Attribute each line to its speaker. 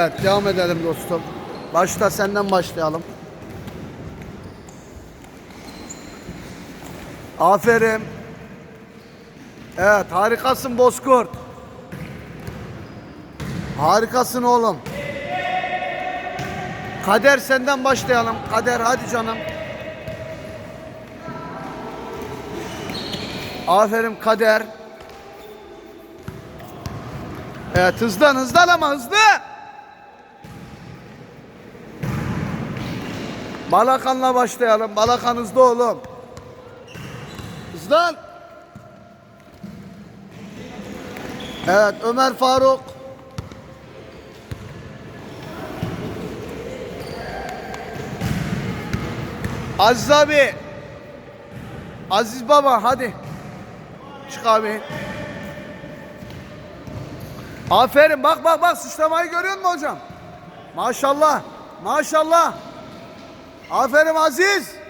Speaker 1: Evet devam edelim dostum. Başta senden başlayalım. Aferin. Evet harikasın Bozkurt. Harikasın oğlum. Kader senden başlayalım. Kader hadi canım. Aferin Kader. Evet hızlan hızlan ama hızlı. Balakan'la başlayalım. Balakan hızlı oğlum. Hızlan. Evet Ömer Faruk. Aziz abi. Aziz baba hadi. Çık abi. Aferin bak bak bak sıçramayı görüyor musun hocam? Maşallah. Maşallah. Aferin Aziz.